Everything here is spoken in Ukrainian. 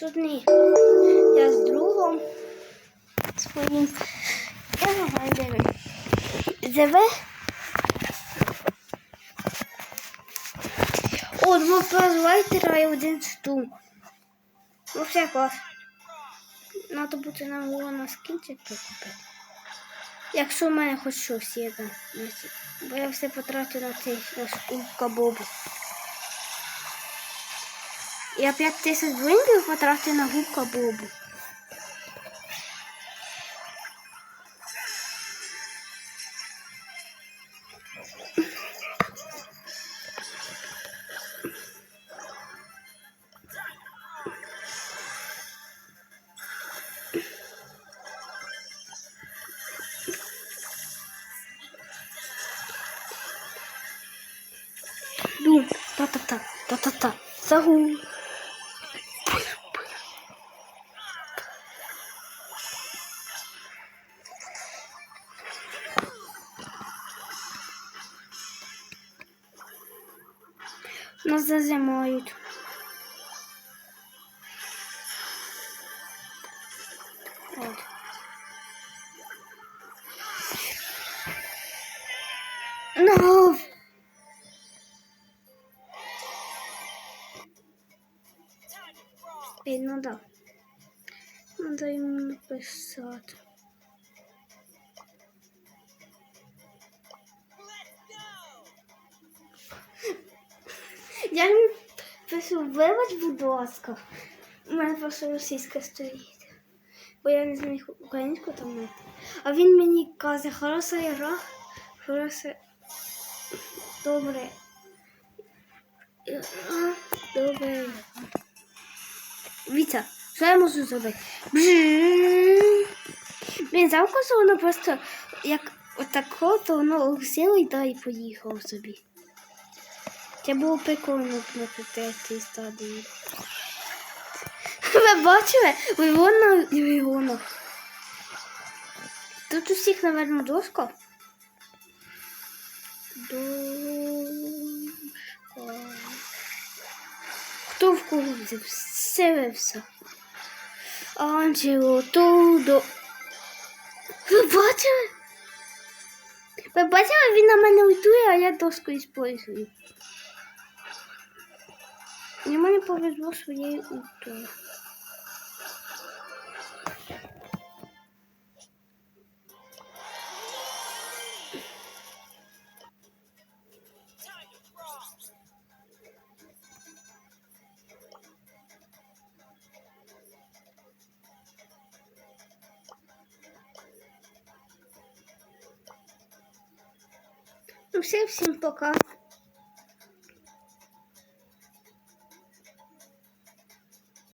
Тут ні. Я з другом своїм. Я де він. Живе. О, два паразвайтера і один штук. Ну, все клас. Надо буде нам його на скінчик купити. Якщо в мене хоч щось є. Бо я все потратив на цей на штука Бобу. Я 5 тисяч блинків потратив на губка Бобу. Дум, та-та-та, та-та-та, Nós fazemos é oito. Pronto. Nove. Ele não dá. Não dá um no. Я йому пишу, вибач, будь ласка. У мене просто російська стоїть. Бо я не знаю українську там знайти. А він мені каже, хороша гра, хороша. Добре. Добре. Віця, що я можу зробити? Блін, замку, воно просто як отако, то воно сіло і далі поїхав собі. Це було прикольно на третій стадії. Ви бачили? Вивона і вивона. Тут у всіх, наверное, доска. Дошка. Хто в кого взяв? Сивився. Анджело, Тудо. Ви бачили? Ви бачили, він на мене уйтує, а я доску іспользую. Йому не повезло своєю утою. Ну все, всім пока.